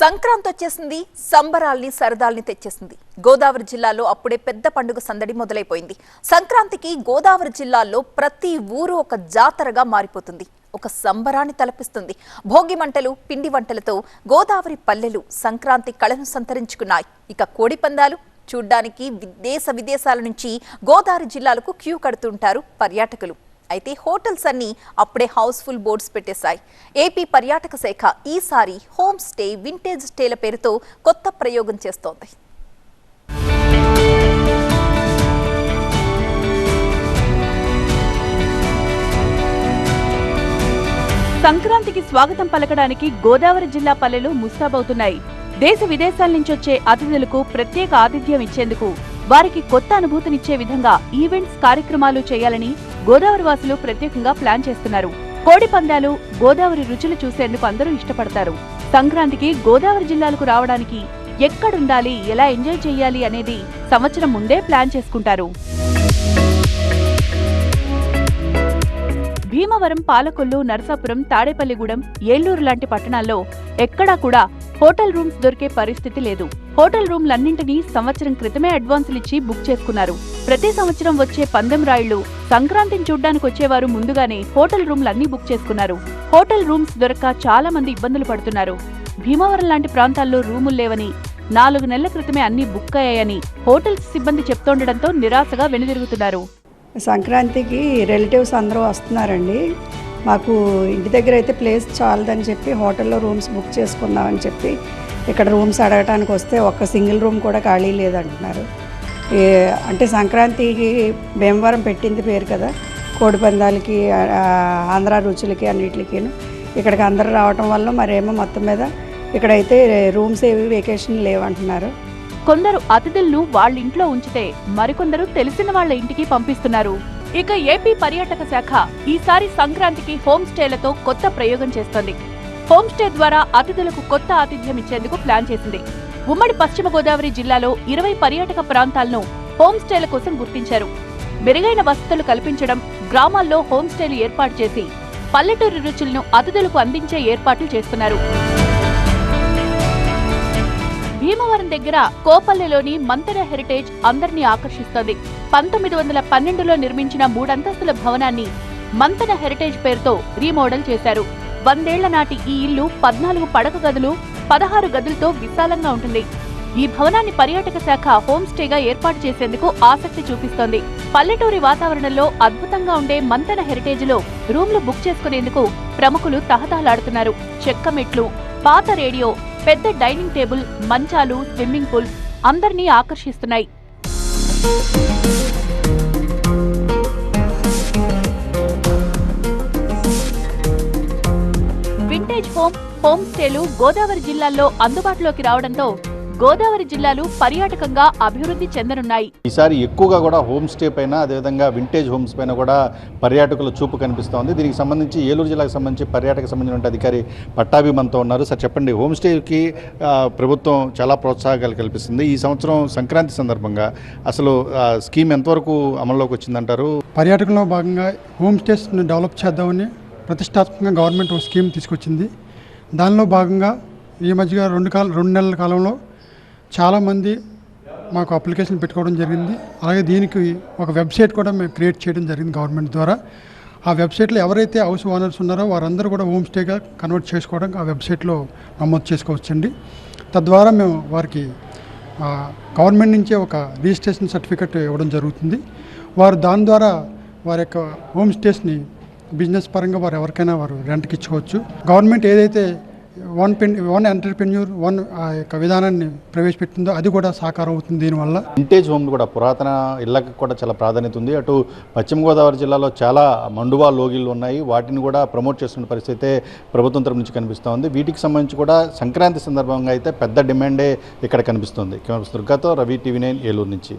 సంక్రాంతి వచ్చేసింది సంబరాల్ని సరదాల్ని తెచ్చేసింది. గోదావరి జిల్లాలో అప్పుడే పెద్ద పండుగ సందడి మొదలైపోయింది. సంక్రాంతికి గోదావరి జిల్లాలో ప్రతి ఊరు ఒక జాతరగా మారిపోతుంది. ఒక సంబరాన్ని తలపిస్తుంది. భోగి మంటలు పిండి వంటలతో గోదావరి పల్లెలు సంక్రాంతి కళను సంతరించుకున్నాయి. ఇక కోడి పందాలు చూడ్డానికి విదేశ విదేశాల నుంచి గోదావరి జిల్లాలకు క్యూ కడుతుంటారు పర్యాటకులు. అయితే హోటల్స్ అన్ని అప్పుడే హౌస్ఫుల్ బోర్డ్స్ పెట్టేశాయి. ఏపీ పర్యాటక శాఖ ఈసారి హోమ్ స్టే వింటేజ్ స్టేల పేరుతో కొత్త ప్రయోగం చేస్తోంది. సంక్రాంతికి స్వాగతం పలకడానికి గోదావరి జిల్లా పల్లెలు ముస్తాబవుతున్నాయి. దేశ విదేశాల నుంచి వచ్చే అతిథులకు ప్రత్యేక ఆతిథ్యం ఇచ్చేందుకు వారికి కొత్త అనుభూతినిచ్చే విధంగా ఈవెంట్స్ కార్యక్రమాలు చేయాలని గోదావరి వాసులు ప్రత్యేకంగా ప్లాన్ చేస్తున్నారు. కోడి పందాలు గోదావరి రుచులు చూసేందుకు అందరూ ఇష్టపడతారు. సంక్రాంతికి గోదావరి జిల్లాలకు రావడానికి ఎక్కడుండాలి ఎలా ఎంజాయ్ చేయాలి అనేది సంవత్సరం ముందే ప్లాన్ చేసుకుంటారు. భీమవరం పాలకొల్లు నరసాపురం తాడేపల్లిగూడెం ఏలూరు లాంటి పట్టణాల్లో ఎక్కడా కూడా హోటల్ రూమ్స్ దొరికే పరిస్థితి లేదు. హోటల్ రూమ్లన్నింటినీ సంవత్సరం క్రితమే అడ్వాన్సులు ఇచ్చి బుక్ చేసుకున్నారు. ప్రతి సంవత్సరం వచ్చే పందెం రాయుళ్ళు సంక్రాంతిని చూడ్డానికి వచ్చేవారు ముందుగానే హోటల్ రూమ్లన్నీ బుక్ చేసుకున్నారు. హోటల్ రూమ్స్ దొరక్క చాలా మంది ఇబ్బందులు పడుతున్నారు. భీమవరం లాంటి ప్రాంతాల్లో రూములు లేవని నాలుగు నెలల క్రితమే అన్ని బుక్ అయ్యాయని హోటల్స్ సిబ్బంది చెప్తోండడంతో నిరాశగా వెనుదిరుగుతున్నారు. సంక్రాంతికి రిలేటివ్స్ అందరూ వస్తున్నారండి. మాకు ఇంటి దగ్గర అయితే ప్లేస్ చాలదని చెప్పి హోటల్లో రూమ్స్ బుక్ చేసుకుందామని చెప్పి ఇక్కడ రూమ్స్ అడగటానికి వస్తే ఒక్క సింగిల్ రూమ్ కూడా ఖాళీ లేదంటున్నారు. ఏ- అంటే సంక్రాంతికి భీమవరం పెట్టింది పేరు కదా కోడి పందాలకి ఆంధ్ర రుచులకి అన్నిటికి ఇక్కడికి అందరూ రావటం వల్ల మరేమో మొత్తం మీద ఇక్కడైతే రూమ్స్ ఏవి వెకేషన్ లేవంటున్నారు. కొందరు అతిథులను వాళ్ళ ఇంట్లో ఉంచితే మరికొందరు తెలిసిన వాళ్ళ ఇంటికి పంపిస్తున్నారు. ఇక ఏపీ పర్యాటక శాఖ ఈసారి సంక్రాంతికి హోమ్ స్టేలతో కొత్త ప్రయోగం చేస్తోంది. హోమ్ స్టే ద్వారా అతిథులకు కొత్త ఆతిథ్యం ఇచ్చేందుకు ప్లాన్ చేసింది. ఉమ్మడి పశ్చిమ గోదావరి జిల్లాలో ఇరవై పర్యాటక ప్రాంతాలను హోమ్ స్టేల కోసం గుర్తించారు. మెరుగైన వసతులు కల్పించడం గ్రామాల్లో హోమ్ స్టేలు ఏర్పాటు చేసి పల్లెటూరి రుచులను అతిథులకు అందించే ఏర్పాట్లు చేస్తున్నారు. భీమవరం దగ్గర కోపల్లెలోని మంతెన హెరిటేజ్ అందరినీ ఆకర్షిస్తోంది. పంతొమ్మిది వందల పన్నెండులో నిర్మించిన మూడంతస్తుల భవనాన్ని మంతెన హెరిటేజ్ పేరుతో రీమోడల్ చేశారు. వందేళ్ళ నాటి ఈ ఇల్లు పద్నాలుగు పడక గదులు పదహారు గదులతో విశాలంగా ఉంటుంది. ఈ భవనాన్ని పర్యాటక శాఖ హోమ్ స్టేగా ఏర్పాటు చేసేందుకు ఆసక్తి చూపిస్తోంది. పల్లెటూరి వాతావరణంలో అద్భుతంగా ఉండే మంతెన హెరిటేజ్లో రూమ్లు బుక్ చేసుకునేందుకు ప్రముఖులు తహతహలాడుతున్నారు. చెక్క మెట్లు పాత రేడియో పెద్ద డైనింగ్ టేబుల్ మంచాలు స్విమ్మింగ్ పూల్ అందరినీ ఆకర్షిస్తున్నాయి. వింటేజ్ హోమ్ హోమ్ స్టేలు గోదావరి జిల్లాల్లో అందుబాటులోకి రావడంతో గోదావరి జిల్లాలు పర్యాటకంగా అభివృద్ధి చెందనున్నాయి. ఈసారి ఎక్కువగా కూడా హోమ్ స్టే పైన అదేవిధంగా వింటేజ్ హోమ్స్ పైన కూడా పర్యాటకుల చూపు కనిపిస్తోంది. దీనికి సంబంధించి ఏలూరు జిల్లాకు సంబంధించి పర్యాటక సంబంధించిన అధికారి పట్టాభి మనతో ఉన్నారు. సార్ చెప్పండి హోమ్ స్టేకి ప్రభుత్వం చాలా ప్రోత్సాహకాలు కల్పిస్తుంది. ఈ సంవత్సరం సంక్రాంతి సందర్భంగా అసలు స్కీమ్ ఎంతవరకు అమల్లోకి వచ్చిందంటారు? పర్యాటకంలో భాగంగా హోమ్ స్టేస్ని డెవలప్ చేద్దామని ప్రతిష్టాత్మకంగా గవర్నమెంట్ ఒక స్కీమ్ తీసుకొచ్చింది. దానిలో భాగంగా ఈ మధ్యగా రెండు కాలం రెండు నెలల కాలంలో చాలామంది మాకు అప్లికేషన్ పెట్టుకోవడం జరిగింది. అలాగే దీనికి ఒక వెబ్సైట్ కూడా మేము క్రియేట్ చేయడం జరిగింది గవర్నమెంట్ ద్వారా. ఆ వెబ్సైట్లో ఎవరైతే హౌస్ ఓనర్స్ ఉన్నారో వారందరూ కూడా హోమ్ స్టేగా కన్వర్ట్ చేసుకోవడానికి ఆ వెబ్సైట్లో నమోదు చేసుకోవచ్చండి. తద్వారా మేము వారికి గవర్నమెంట్ నుంచే ఒక రిజిస్ట్రేషన్ సర్టిఫికెట్ ఇవ్వడం జరుగుతుంది. వారు దాని ద్వారా వారి యొక్క హోమ్ స్టేస్ని బిజినెస్ పరంగా వారు ఎవరికైనా వారు రెంట్కి ఇచ్చుకోవచ్చు. గవర్నమెంట్ ఏదైతే one pen one entrepreneur one ఆ యొక్క విధానాన్ని ప్రవేశపెట్టిందో అది కూడా సాకారం అవుతుంది దీనివల్ల. వింటేజ్ హోమ్ కూడా పురాతన ఇళ్ళకి కూడా చాలా ప్రాధాన్యత ఉంది. అటు పశ్చిమ గోదావరి జిల్లాలో చాలా మండువా లోగిళ్ళు ఉన్నాయి. వాటిని కూడా ప్రమోట్ చేస్తున్న పరిస్థితి ప్రభుత్వం తరపు నుంచి కనిపిస్తోంది వీటికి సంబంధించి కూడా సంక్రాంతి సందర్భంగా అయితే పెద్ద డిమాండే ఇక్కడ కనిపిస్తుంది. కెమెరా దుర్గాతో రవి టీవీ నైన్ ఏలూరు నుంచి.